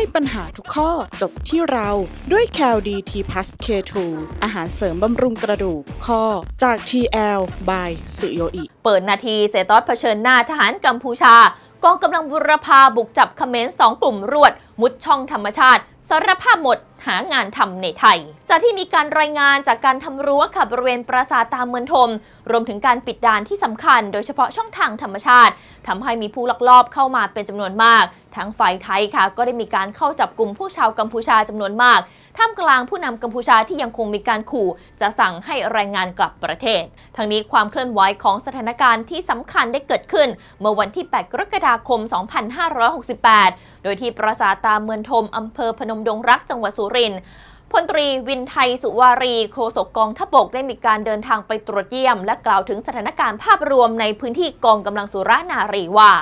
ให้ปัญหาทุกข้อจบที่เราด้วย c a l d t p l u s K2 อาหารเสริมบำรุงกระดูกข้อจาก TL by สุโยอิ เปิดนาทีเซตอสเผชิญหน้าทหารกัมพูชากองกำลังบุรพาบุกจับเขมรสองกลุ่มรวด มุดช่องธรรมชาติ สารภาพหมด หางานทำในไทย จากที่มีการรายงานจากการทำรั้วขับบริเวณปราสาทตามเมืองทม รวมถึงการปิดด่านที่สำคัญ โดยเฉพาะช่องทางธรรมชาติทำให้มีผู้ลักลอบเข้ามาเป็นจำนวนมากทั้งฝ่ายไทยค่ะ ก็ได้มีการเข้าจับกลุ่มผู้ชาวกัมพูชาจำนวนมากท่ามกลางผู้นำกัมพูชาที่ยังคงมีการขู่ จะสั่งให้แรงงานกลับประเทศ ทั้งนี้ความเคลื่อนไหวของสถานการณ์ที่สำคัญได้เกิดขึ้น เมื่อวันที่ 8 กรกฎาคม 2568 โดยที่ปราสาทตามเมืองทมอำเภอพนมดงรักจังหวัดสุรินทร์พลตรีวินไทยสุวารีโฆษกกองทัพบกได้มีการเดินทางไปตรวจเยี่ยม และกล่าวถึงสถานการณ์ภาพรวมในพื้นที่กองกำลังสุรนารีว่า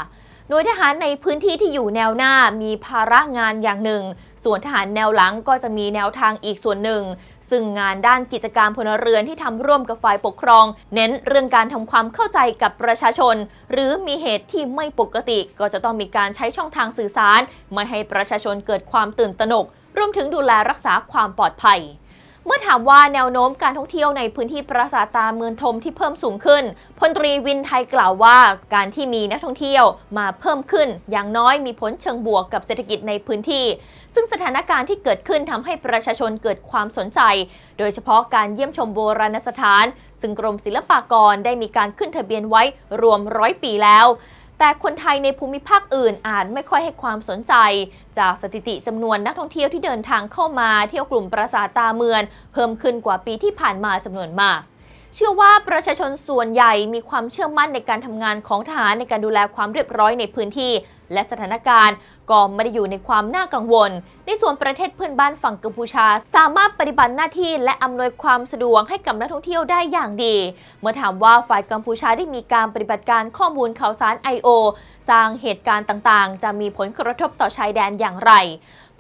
หน่วยทหารในพื้นที่ที่อยู่แนวหน้ามีภาระงานอย่างหนึ่ง ส่วนทหารแนวหลังก็จะมีแนวทางอีกส่วนหนึ่ง ซึ่งงานด้านกิจการพลเรือนที่ทำร่วมกับฝ่ายปกครอง เน้นเรื่องการทำความเข้าใจกับประชาชน หรือมีเหตุที่ไม่ปกติก็จะต้องมีการใช้ช่องทางสื่อสาร ไม่ให้ประชาชนเกิดความตื่นตระหนก รวมถึงดูแลรักษาความปลอดภัย เมื่อถามว่าแนวโน้มการท่องเที่ยวในพื้นที่ปราสาทตาเมืองทมที่เพิ่มสูงขึ้น พลตรีวินไทยกล่าวว่าการที่มีนักท่องเที่ยวมาเพิ่มขึ้น อย่างน้อยมีผลเชิงบวกกับเศรษฐกิจในพื้นที่ ซึ่งสถานการณ์ที่เกิดขึ้นทำให้ประชาชนเกิดความสนใจ โดยเฉพาะการเยี่ยมชมโบราณสถาน ซึ่งกรมศิลปากรได้มีการขึ้นทะเบียนไว้รวมร้อยปีแล้ว แต่คนไทยในภูมิภาคอื่นอาจไม่ค่อยให้ความสนใจ จากสถิติจำนวนนักท่องเที่ยวที่เดินทางเข้ามาเที่ยวกลุ่มปราสาทตาเมืองเพิ่มขึ้นกว่าปีที่ผ่านมาจำนวนมากเชื่อว่าประชาชนส่วนใหญ่มีความเชื่อมั่นในการทำงานของทหารในการดูแลความเรียบร้อยในพื้นที่ และสถานการณ์ก็ไม่ได้อยู่ในความน่ากังวล ในส่วนประเทศเพื่อนบ้านฝั่งกัมพูชา สามารถปฏิบัติหน้าที่และอำนวยความสะดวกให้กับนักท่องเที่ยวได้อย่างดี เมื่อถามว่าฝ่ายกัมพูชาได้มีการปฏิบัติการข้อมูลข่าวสาร I.O. สร้างเหตุการณ์ต่างๆ จะมีผลกระทบต่อชายแดนอย่างไร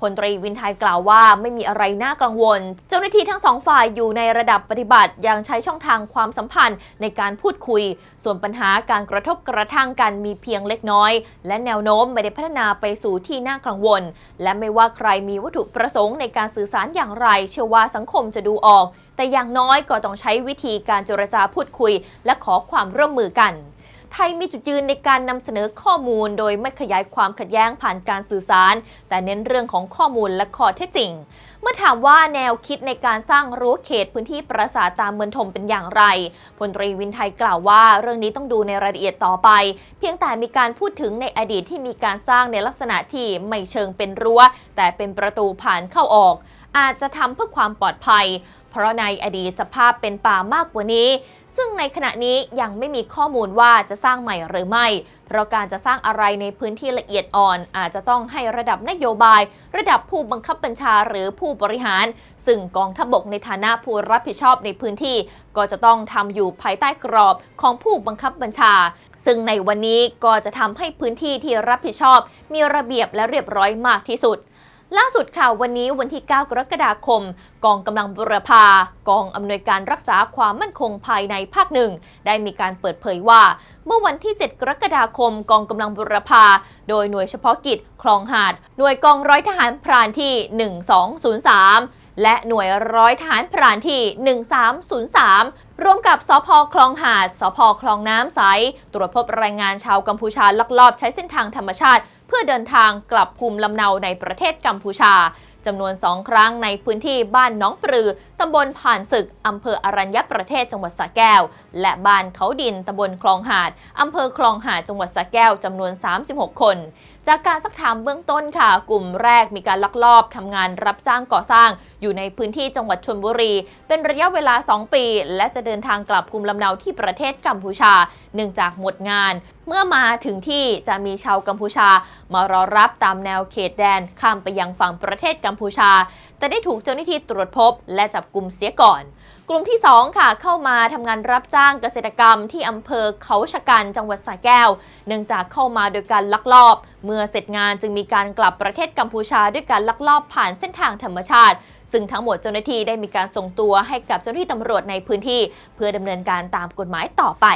พลตรีวินไทยกล่าวว่าไม่มีอะไรน่ากังวล เจ้าหน้าที่ทั้งสองฝ่ายอยู่ในระดับปฏิบัติยังใช้ช่องทางความสัมพันธ์ในการพูดคุย ส่วนปัญหาการกระทบกระทั่งกันมีเพียงเล็กน้อย และแนวโน้มไม่ได้พัฒนาไปสู่ที่น่ากังวล และไม่ว่าใครมีวัตถุประสงค์ในการสื่อสารอย่างไร เชื่อว่าสังคมจะดูออก แต่อย่างน้อยก็ต้องใช้วิธีการเจรจาพูดคุย และขอความร่วมมือกัน ไทยมีจุดยืนในการนำเสนอข้อมูล โดยไม่ขยายความขัดแย้งผ่านการสื่อสาร แต่เน้นเรื่องของข้อมูลและข้อเท็จจริง เมื่อถามว่าแนวคิดในการสร้างรั้วเขตพื้นที่ปราสาทตามเมืองทมเป็นอย่างไรพลตรีวินไทยกล่าวว่า เรื่องนี้ต้องดูในรายละเอียดต่อไป เพียงแต่มีการพูดถึงในอดีตที่มีการสร้างในลักษณะที่ไม่เชิงเป็นรั้ว แต่เป็นประตูผ่านเข้าออก อาจจะทำเพื่อความปลอดภัย เพราะในอดีตสภาพเป็นป่ามากกว่านี้ ซึ่งในขณะนี้ยังไม่มีข้อมูลว่าจะสร้างใหม่หรือไม่ เพราะการจะสร้างอะไรในพื้นที่ละเอียดอ่อน อาจจะต้องให้ระดับนโยบาย ระดับผู้บังคับบัญชาหรือผู้บริหาร ซึ่งกองทัพบกในฐานะผู้รับผิดชอบในพื้นที่ ก็จะต้องทำอยู่ภายใต้กรอบของผู้บังคับบัญชา ซึ่งในวันนี้ก็จะทำให้พื้นที่ที่รับผิดชอบ มีระเบียบและเรียบร้อยมากที่สุด ล่าสุดค่ะวันนี้วันที่ 9 กรกฎาคม กองกำลังบุรพากองอำนวยการรักษาความมั่นคงภายในภาคหนึ่งได้มีการเปิดเผยว่า เมื่อวันที่ 7 กรกฎาคม กองกำลังบุรพา โดยหน่วยเฉพาะกิจคลองหาด หน่วยกองร้อยทหารพรานที่ 1203และหน่วยร้อยทหารพรานที่ 1303 ร่วมกับสพคลองหาด สพคลองน้ำใส ตรวจพบแรงงานชาวกัมพูชาลักลอบใช้เส้นทางธรรมชาติ เพื่อเดินทางกลับภูมิลำเนาในประเทศกัมพูชาจำนวน2ครั้งในพื้นที่บ้านน้องปรือ ตำบลผ่านศึก อำเภออรัญญประเทศจังหวัดสระแก้ว และบ้านเขาดิน ตำบลคลองหาด อำเภอคลองหาดจังหวัดสระแก้ว จำนวน 36 คน จากการสักถามเบื้องต้นค่ะ กลุ่มแรกมีการลักลอบทำงานรับจ้างก่อสร้างอยู่ในพื้นที่จังหวัดชลบุรี เป็นระยะเวลา 2 ปี และจะเดินทางกลับภูมิลำเนาที่ประเทศกัมพูชา เนื่องจากหมดงาน เมื่อมาถึงที่จะมีชาวกัมพูชามารอรับตามแนวเขตแดนข้ามไปยังฝั่งประเทศกัมพูชา แต่ได้ถูกเจ้าหน้าที่ตรวจพบและจับกลุ่มเสียก่อน กลุ่มที่ 2 ค่ะ เข้ามาทำงานรับจ้างเกษตรกรรมที่อำเภอเขาชะกันจังหวัดสระแก้ว เนื่องจากเข้ามาโดยการลักลอบ เมื่อเสร็จงานจึงมีการกลับประเทศกัมพูชาด้วยการลักลอบผ่านเส้นทางธรรมชาติ ซึ่งทั้งหมดเจ้าหน้าที่ได้มีการส่งตัวให้กับเจ้าหน้าที่ตำรวจในพื้นที่ เพื่อดำเนินการตามกฎหมายต่อไป